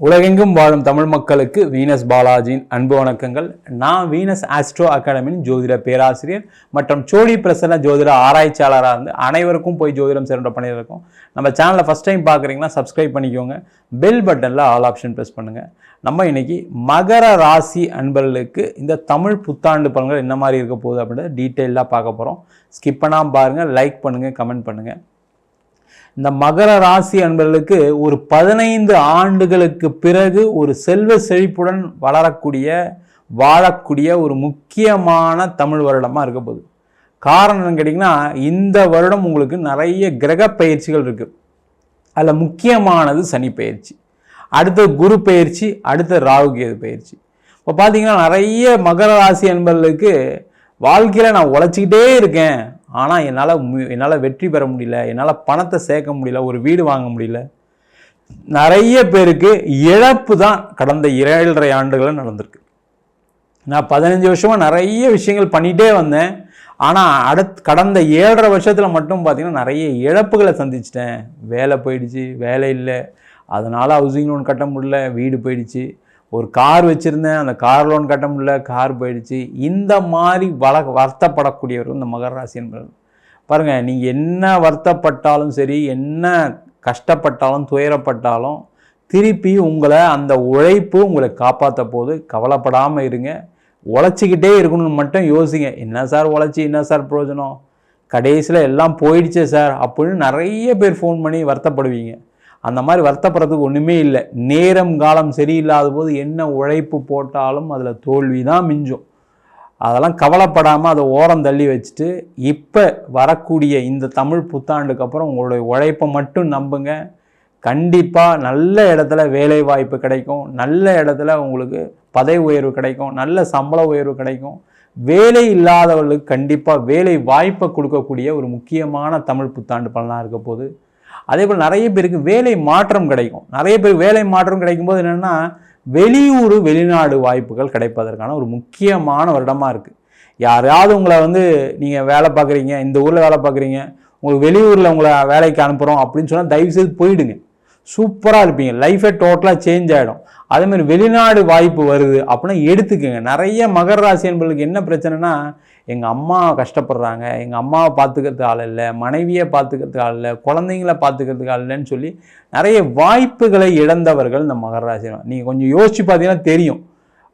உலகெங்கும் வாழும் தமிழ் மக்களுக்கு வீனஸ் பாலாஜியின் அன்பு வணக்கங்கள். நான் வீனஸ் ஆஸ்ட்ரோ அகாடமியின் ஜோதிட பேராசிரியர் மற்றும் சோழி பிரசன்ன ஜோதிட ஆராய்ச்சியாளராக இருந்து அனைவருக்கும் போய் ஜோதிடம் சிறந்த பண்ணியிருக்கோம் நம்ம சேனலை ஃபஸ்ட் டைம் பார்க்குறீங்கன்னா சப்ஸ்கிரைப் பண்ணிக்கோங்க. பெல் பட்டனில் ஆல் ஆப்ஷன் ப்ரெஸ் பண்ணுங்கள் நம்ம இன்றைக்கி மகர ராசி அன்பர்களுக்கு இந்த தமிழ் புத்தாண்டு பலன்கள் என்ன மாதிரி இருக்க போகுது அப்படின்றத டீட்டெயிலாக பார்க்க போகிறோம் ஸ்கிப் பண்ணாமல் பாருங்கள் லைக் பண்ணுங்கள் கமெண்ட் பண்ணுங்கள் இந்த மகர ராசி அன்பர்களுக்கு ஒரு பதினைந்து ஆண்டுகளுக்கு பிறகு ஒரு செல்வ செழிப்புடன் வளரக்கூடிய வாழக்கூடிய ஒரு முக்கியமான தமிழ் வருடமாக இருக்க போகுது. காரணம் என்னன்னு கேட்டிங்கன்னா இந்த வருடம் உங்களுக்கு நிறைய கிரக பயிற்சிகள் இருக்குது அதில் முக்கியமானது சனி பயிற்சி. அடுத்த குரு பயிற்சி அடுத்த ராகு கேது பயிற்சி. இப்போ பார்த்தீங்கன்னா நிறைய மகர ராசி அன்பர்களுக்கு வாழ்க்கையில் நான் உழைச்சிக்கிட்டே இருக்கேன். ஆனால் என்னால் என்னால் வெற்றி பெற முடியல என்னால் பணத்தை சேர்க்க முடியல ஒரு வீடு வாங்க முடியல. நிறைய பேருக்கு இழப்பு தான் கடந்த ஏழரை ஆண்டுகளில் நடந்திருக்கு. நான் பதினஞ்சு வருஷமாக நிறைய விஷயங்கள் பண்ணிகிட்டே வந்தேன். ஆனால் அடுத் கடந்த ஏழரை வருஷத்தில் மட்டும் பார்த்திங்கன்னா நிறைய இழப்புகளை சந்திச்சிட்டேன். வேலை போயிடுச்சு வேலை இல்லை. அதனால் ஹவுசிங் லோன் கட்ட முடியல வீடு போயிடுச்சு. ஒரு கார் வச்சுருந்தேன் அந்த கார் லோன் கட்ட முடியல கார் போயிடுச்சு. இந்த மாதிரி வள வருத்தப்படக்கூடியவர்கள் இந்த மகர ராசி பாருங்கள் நீங்கள் என்ன வருத்தப்பட்டாலும் சரி என்ன கஷ்டப்பட்டாலும் துயரப்பட்டாலும் திருப்பி உங்களை அந்த உழைப்பு உங்களை காப்பாற்ற போது கவலைப்படாமல் இருங்க. உழைச்சிக்கிட்டே இருக்கணும்னு மட்டும் யோசிங்க. என்ன சார் உழைச்சி என்ன சார் பிரயோஜனம்? கடைசியில் எல்லாம் போயிடுச்சே சார் அப்படின்னு நிறைய பேர் ஃபோன் பண்ணி வருத்தப்படுவீங்க. அந்த மாதிரி வருத்தப்படுறதுக்கு ஒன்றுமே இல்லை. நேரம் காலம் சரியில்லாத போது என்ன உழைப்பு போட்டாலும் அதில் தோல்வி தான் மிஞ்சும். அதெல்லாம் கவலைப்படாமல் அதை ஓரம் தள்ளி வச்சுட்டு இப்போ வரக்கூடிய இந்த தமிழ் புத்தாண்டுக்கு அப்புறம் உங்களுடைய உழைப்பை மட்டும் நம்புங்க. கண்டிப்பாக நல்ல இடத்துல வேலை வாய்ப்பு கிடைக்கும். நல்ல இடத்துல உங்களுக்கு பதவி உயர்வு கிடைக்கும். நல்ல சம்பள உயர்வு கிடைக்கும். வேலை இல்லாதவர்களுக்கு கண்டிப்பாக வேலை வாய்ப்பை கொடுக்கக்கூடிய ஒரு முக்கியமான தமிழ் புத்தாண்டு பலனாக இருக்க போது அதே போல் நிறைய பேருக்கு வேலை மாற்றம் கிடைக்கும். நிறைய பேருக்கு வேலை மாற்றம் கிடைக்கும்போது என்னென்னா வெளியூர் வெளிநாடு வாய்ப்புகள் கிடைப்பதற்கான ஒரு முக்கியமான வருடமாக இருக்குது யாரையாவது உங்களை வந்து நீங்கள் வேலை பார்க்குறீங்க இந்த ஊரில் வேலை பார்க்குறீங்க உங்களுக்கு வெளியூரில் உங்களை வேலைக்கு அனுப்புகிறோம் அப்படின்னு சொன்னால் தயவுசெய்து போயிடுங்க. சூப்பராக இருப்பீங்க. லைஃபே டோட்டலாக சேஞ்ச் ஆகிடும் அதேமாதிரி வெளிநாடு வாய்ப்பு வருது அப்படின்னா எடுத்துக்கோங்க. நிறைய மகர ராசி என்பவர்களுக்கு என்ன பிரச்சனைனா எங்கள் அம்மா கஷ்டப்படுறாங்க எங்கள் அம்மாவை பார்த்துக்கிறதுக்கு ஆள் இல்லை மனைவியை பார்த்துக்கிறதுக்கு ஆள் இல்லை குழந்தைங்கள பார்த்துக்கிறதுக்கு ஆள் இல்லைன்னு சொல்லி நிறைய வாய்ப்புகளை இழந்தவர்கள் இந்த மகர நீங்கள் கொஞ்சம் யோசித்து பார்த்தீங்கன்னா தெரியும்.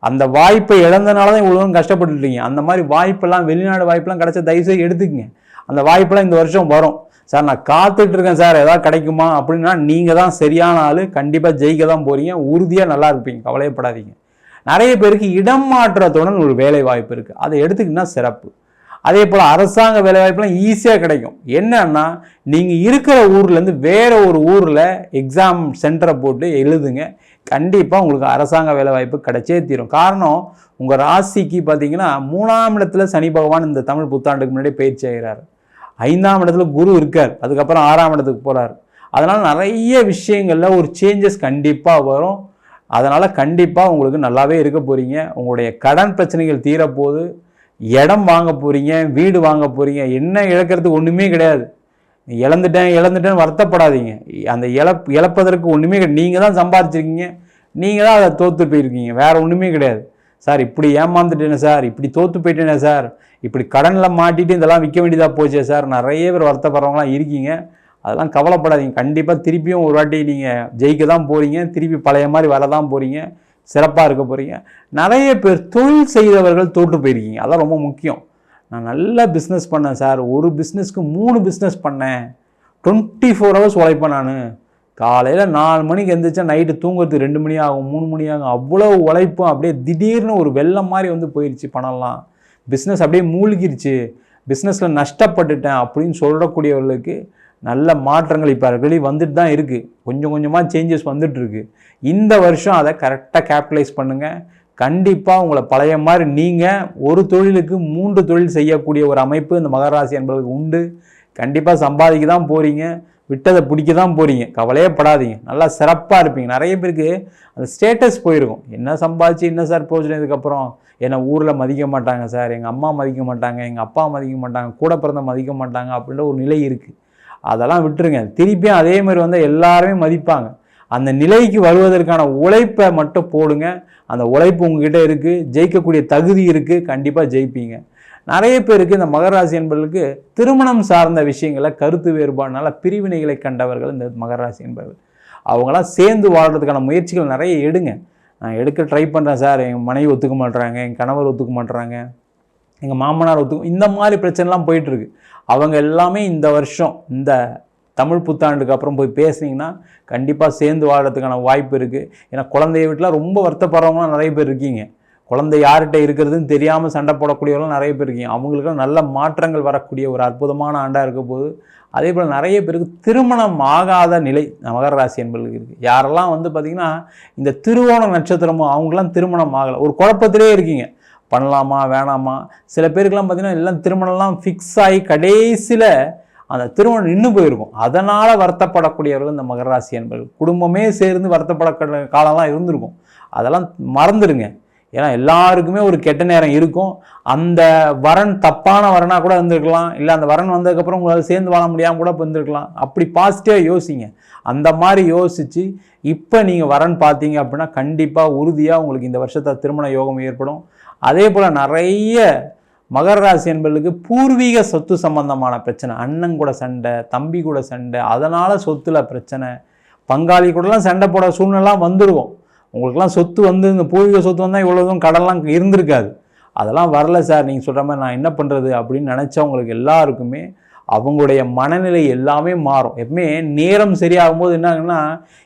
அந்த வாய்ப்பை இழந்தனால தான் இவ்வளோ கஷ்டப்பட்டுட்டீங்க அந்த மாதிரி வாய்ப்பெல்லாம் வெளிநாடு வாய்ப்பெல்லாம் கிடச்ச தயவுசெய்து எடுத்துக்கங்க. அந்த வாய்ப்பெல்லாம் இந்த வருஷம் வரும். சார் நான் காத்துட்டு இருக்கேன் சார். ஏதாவது கிடைக்குமா அப்படின்னா நீங்கள் தான் சரியான ஆள். கண்டிப்பாக ஜெயிக்க தான் போகிறீங்க உறுதியாக நல்லா இருப்பீங்க. கவலையப்படாதீங்க. நிறைய பேருக்கு இடம் மாற்றத்துடன் ஒரு வேலை வாய்ப்பு இருக்குது அதை எடுத்துக்கிட்டா சிறப்பு. அதே போல் அரசாங்க வேலைவாய்ப்புலாம் ஈஸியாக கிடைக்கும். என்னன்னா நீங்கள் இருக்கிற ஊர்லேருந்து வேறு ஒரு ஊரில் எக்ஸாம் சென்டரை போட்டு எழுதுங்க. கண்டிப்பாக உங்களுக்கு அரசாங்க வேலைவாய்ப்பு கிடைச்சே தீரும். காரணம் உங்கள் ராசிக்கு பார்த்தீங்கன்னா மூணாம் இடத்துல சனி பகவான் இந்த தமிழ் புத்தாண்டுக்கு முன்னாடி பயிற்சி ஆகிறார். ஐந்தாம் இடத்துல குரு இருக்கார். அதுக்கப்புறம் ஆறாம் இடத்துக்கு போகிறார் அதனால் நிறைய விஷயங்களில் ஒரு சேஞ்சஸ் கண்டிப்பாக வரும். அதனால் கண்டிப்பாக உங்களுக்கு நல்லாவே இருக்க போகிறீங்க உங்களுடைய கடன் பிரச்சனைகள் தீரப்போது இடம் வாங்க போகிறீங்க வீடு வாங்க போகிறீங்க என்ன இழக்கிறதுக்கு ஒன்றுமே கிடையாது. இழந்துட்டேன் இழந்துட்டேன்னு வருத்தப்படாதீங்க. அந்த இழப் இழப்பதற்கு ஒன்றுமே கிடையாது. நீங்கள் தான் சம்பாதிச்சிருக்கீங்க. நீங்கள் தான் அதை தோற்று போயிருக்கீங்க. வேறு ஒன்றுமே கிடையாது. சார் இப்படி ஏமாந்துட்டேனே சார். இப்படி தோற்று போயிட்டேனே சார். இப்படி கடனில் மாட்டிட்டு இதெல்லாம் விற்க வேண்டியதாக போச்சே சார். நிறைய பேர் வருத்தப்படுறவங்களாம் இருக்கீங்க. அதெல்லாம் கவலைப்படாதீங்க. கண்டிப்பாக திருப்பியும் ஒரு வாட்டி நீங்கள் ஜெயிக்க தான் போகிறீங்க திருப்பி பழைய மாதிரி வர தான் போகிறீங்க சிறப்பாக இருக்க போகிறீங்க நிறைய பேர் தொழில் செய்தவர்கள் தோற்று போயிருக்கீங்க. அதான் ரொம்ப முக்கியம். நான் நல்லா பிஸ்னஸ் பண்ணேன் சார் ஒரு பிஸ்னஸ்க்கு மூணு பிஸ்னஸ் பண்ணேன். டுவெண்ட்டி ஃபோர் ஹவர்ஸ் உழைப்பேன் நான். காலையில் நாலு மணிக்கு எந்திரிச்சா நைட்டு தூங்குறதுக்கு ரெண்டு மணி ஆகும் மூணு மணி ஆகும். அவ்வளோ உழைப்பும் அப்படியே திடீர்னு ஒரு வெள்ளம் மாதிரி வந்து போயிடுச்சு பணம்லாம். பிஸ்னஸ் அப்படியே மூழ்கிருச்சு. பிஸ்னஸில் நஷ்டப்பட்டுட்டேன் அப்படின்னு சொல்லக்கூடியவர்களுக்கு நல்ல மாற்றங்கள் இப்போ வெளி வந்துட்டு தான் இருக்குது கொஞ்சம் கொஞ்சமாக சேஞ்சஸ் வந்துட்டுருக்கு இந்த வருஷம் அதை கரெக்டாக கேபிட்டலைஸ் பண்ணுங்கள் கண்டிப்பாக உங்களை பழைய மாதிரி நீங்கள் ஒரு தொழிலுக்கு மூன்று தொழில் செய்யக்கூடிய ஒரு அமைப்பு இந்த மகராசி என்பதற்கு உண்டு. கண்டிப்பாக சம்பாதிக்க தான் போகிறீங்க விட்டதை பிடிக்க தான் போகிறீங்க கவலையே படாதீங்க. நல்லா சிறப்பாக இருப்பீங்க. நிறைய பேருக்கு அந்த ஸ்டேட்டஸ் போயிருக்கும். என்ன சம்பாதிச்சு என்ன சார் பிரயோஜனம் இதுக்கப்புறம்? என்னை ஊரில் மதிக்க மாட்டாங்க சார். எங்கள் அம்மா மதிக்க மாட்டாங்க. எங்கள் அப்பா மதிக்க மாட்டாங்க. கூட பிறந்த மதிக்க மாட்டாங்க அப்படின்ற ஒரு நிலை இருக்குது அதெல்லாம் விட்டுருங்க. திருப்பியும் அதே மாதிரி வந்தால் எல்லாருமே மதிப்பாங்க. அந்த நிலைக்கு வருவதற்கான உழைப்பை மட்டும் போடுங்க. அந்த உழைப்பு உங்ககிட்ட இருக்குது ஜெயிக்கக்கூடிய தகுதி இருக்குது கண்டிப்பாக ஜெயிப்பீங்க. நிறைய பேருக்கு இந்த மகராசி என்பவர்களுக்கு திருமணம் சார்ந்த விஷயங்களை கருத்து வேறுபாடுனால பிரிவினைகளை கண்டவர்கள் இந்த மகராசி என்பவர்கள். அவங்களாம் சேர்ந்து வாழ்கிறதுக்கான முயற்சிகள் நிறைய எடுங்க. நான் எடுக்க ட்ரை பண்ணுறேன் சார். எங்கள் மனைவி ஒத்துக்க மாட்டுறாங்க என் கணவர் ஒத்துக்க மாட்டுறாங்க எங்கள் மாமனார் ஒத்துக்கும் இந்த மாதிரி பிரச்சனைலாம் போயிட்டுருக்கு. அவங்க எல்லாமே இந்த வருஷம் இந்த தமிழ் புத்தாண்டுக்கு அப்புறம் போய் பேசுனீங்கன்னா கண்டிப்பாக சேர்ந்து வாழறதுக்கான வாய்ப்பு இருக்குது ஏன்னா குழந்தைய வீட்டில் ரொம்ப வருத்தப்படுறவங்களாம் நிறைய பேர் இருக்கீங்க. குழந்தை யார்கிட்ட இருக்கிறதுன்னு தெரியாமல் சண்டை போடக்கூடியவர்களும் நிறைய பேர் இருக்கீங்க. அவங்களுக்கு நல்ல மாற்றங்கள் வரக்கூடிய ஒரு அற்புதமான ஆண்டாக இருக்க போது அதே போல் நிறைய பேருக்கு திருமணம் ஆகாத நிலை மகர ராசி என்பதுக்கு இருக்குது யாரெல்லாம் வந்து பார்த்திங்கன்னா இந்த திருவோண நட்சத்திரமும் அவங்களாம் திருமணம் ஆகலை. ஒரு குழப்பத்திலே இருக்கீங்க. பண்ணலாமா வேணாமா? சில பேருக்கெல்லாம் பார்த்திங்கன்னா எல்லாம் திருமணம்லாம் ஃபிக்ஸ் ஆகி கடைசியில் அந்த திருமணம் நின்று போயிருக்கும். அதனால் வருத்தப்படக்கூடியவர்கள் இந்த மகர ராசி என்பது குடும்பமே சேர்ந்து வருத்தப்பட காலம்லாம் இருந்திருக்கும். அதெல்லாம் மறந்துடுங்க. ஏன்னா எல்லாருக்குமே ஒரு கெட்ட நேரம் இருக்கும். அந்த வரன் தப்பான வரனாக கூட இருந்திருக்கலாம். இல்லை அந்த வரன் வந்ததுக்கப்புறம் உங்களால் சேர்ந்து வாழ முடியாமல் கூட இருந்திருக்கலாம். அப்படி பாசிட்டிவாக யோசிங்க. அந்த மாதிரி யோசித்து இப்போ நீங்கள் வரன் பார்த்தீங்க அப்படின்னா கண்டிப்பாக உறுதியாக உங்களுக்கு இந்த வருஷத்தை திருமண யோகம் ஏற்படும். அதே போல் நிறைய மகர ராசி என்பதுக்கு பூர்வீக சொத்து சம்பந்தமான பிரச்சனை. அண்ணன் கூட சண்டை தம்பி கூட சண்டை அதனால் சொத்தில் பிரச்சனை. பங்காளி கூடலாம் சண்டை போட சூழ்நிலாம் வந்துடுவோம் உங்களுக்குலாம் சொத்து வந்து இந்த பூர்வீக சொத்து வந்தால் இவ்வளோதும் கடலாம் இருந்திருக்காது. அதெல்லாம் வரல சார். நீங்கள் சொல்கிற மாதிரி நான் என்ன பண்ணுறது அப்படின்னு நினச்சவங்களுக்கு எல்லாருக்குமே அவங்களுடைய மனநிலை எல்லாமே மாறும். எப்பவுமே நேரம் சரியாகும் போது என்ன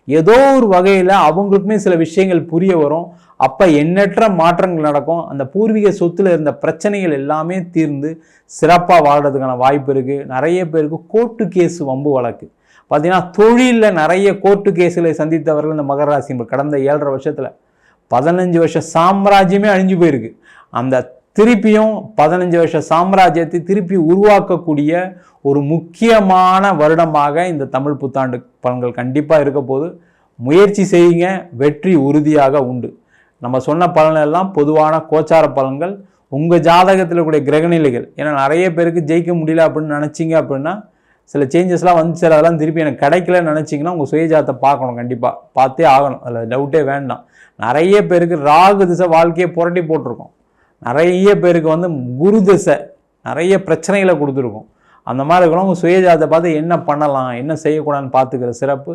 ஏதோ ஒரு வகையில் அவங்களுக்குமே சில விஷயங்கள் புரிய வரும். அப்போ எண்ணற்ற மாற்றங்கள் நடக்கும். அந்த பூர்வீக சொத்தில் இருந்த பிரச்சனைகள் எல்லாமே தீர்ந்து சிறப்பாக வாழ்கிறதுக்கான வாய்ப்பு இருக்குது நிறைய பேருக்கு கோர்ட்டு கேஸ் வம்பு வழக்கு. பார்த்திங்கன்னா தொழிலில் நிறைய கோர்ட்டு கேஸுகளை சந்தித்தவர்கள் இந்த மகர ராசி கடந்த ஏழரை வருஷத்தில். பதினஞ்சு வருஷம் சாம்ராஜ்யமே அழிஞ்சு போயிருக்கு. அந்த திருப்பியும் பதினஞ்சு வருஷ சாம்ராஜ்யத்தை திருப்பி உருவாக்கக்கூடிய ஒரு முக்கியமான வருடமாக இந்த தமிழ் புத்தாண்டு பலன்கள் கண்டிப்பாக இருக்க போது முயற்சி செய்யுங்க வெற்றி உறுதியாக உண்டு. நம்ம சொன்ன பலன் எல்லாம் பொதுவான கோச்சார பலன்கள். உங்கள் ஜாதகத்தில் கூடிய கிரகநிலைகள் ஏன்னா நிறைய பேருக்கு ஜெயிக்க முடியல அப்படின்னு நினச்சிங்க அப்படின்னா சில சேஞ்சஸ்லாம் வந்து சார் அதெல்லாம் திருப்பி எனக்கு கிடைக்கலன்னு நினச்சிங்கன்னா உங்கள் சுயஜாத்தை பார்க்கணும் கண்டிப்பாக பார்த்தே ஆகணும். அதில் டவுட்டே வேண்டாம். நிறைய பேருக்கு ராகு திசை வாழ்க்கையை புரட்டி போட்டிருக்கோம். நிறைய பேருக்கு வந்து குரு திசை நிறைய பிரச்சனைகளை கொடுத்துருக்கும். அந்த மாதிரி இருக்கிறவங்க சுயஜாதத்தை பார்த்து என்ன பண்ணலாம் என்ன செய்யக்கூடாதுன்னு பார்த்துக்கிற சிறப்பு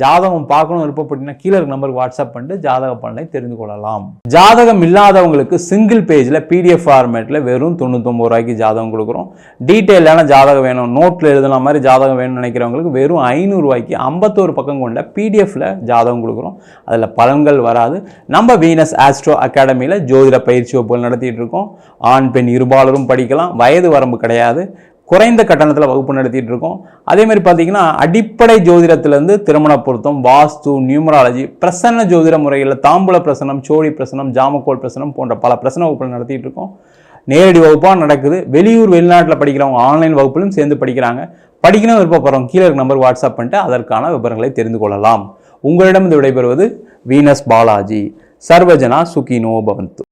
ஜாதகம் பார்க்கணும் விருப்பப்பட்டீங்கன்னா கீழே இருக்க நம்பருக்கு வாட்ஸ்அப் பண்ணிட்டு ஜாதக பலனை தெரிந்து கொள்ளலாம். ஜாதகம் இல்லாதவங்களுக்கு சிங்கிள் பேஜில் பிடிஎஃப் ஃபார்மேட்டில் வெறும் தொண்ணூத்தொம்பது ரூபாய்க்கு ஜாதகம் கொடுக்குறோம். டீட்டெயிலான ஜாதகம் வேணும். நோட்டில் எழுதுன மாதிரி ஜாதகம் வேணும்னு நினைக்கிறவங்களுக்கு வெறும் ஐநூறுரூவாய்க்கு ஐம்பத்தோரு பக்கம் கொண்ட பிடிஎஃபில் ஜாதகம் கொடுக்குறோம். அதில் பலன்கள் வராது. நம்ம வீனஸ் ஆஸ்ட்ரோ அகாடமியில் ஜோதிட பயிற்சி வகுப்புகள் நடத்திட்டு இருக்கோம். ஆண் பெண் இருபாலரும் படிக்கலாம். வயது வரம்பு கிடையாது. குறைந்த கட்டணத்தில் வகுப்பு நடத்திட்டு இருக்கோம் அதே மாதிரி பார்த்தீங்கன்னா அடிப்படை ஜோதிடத்திலேருந்து திருமண பொருத்தம் வாஸ்து நியூமராலஜி பிரசன்ன ஜோதிட முறையில் தாம்பூல பிரசனம் சோழி பிரசனம் ஜாமக்கோல் பிரசனம் போன்ற பல பிரசன வகுப்புகள் நடத்திட்டு இருக்கோம் நேரடி வகுப்பாக நடக்குது. வெளியூர் வெளிநாட்டில் படிக்கிறவங்க ஆன்லைன் வகுப்பிலும் சேர்ந்து படிக்கிறாங்க. படிக்கணும் விருப்பப்படுறவங்க கீழே இருக்க நம்பர் வாட்ஸ்அப் பண்ணிட்டு அதற்கான விவரங்களை தெரிந்து கொள்ளலாம். உங்களிடம் இது விடைபெறுவது வீனஸ் பாலாஜி. சர்வஜனா சுகினோ பவந்து.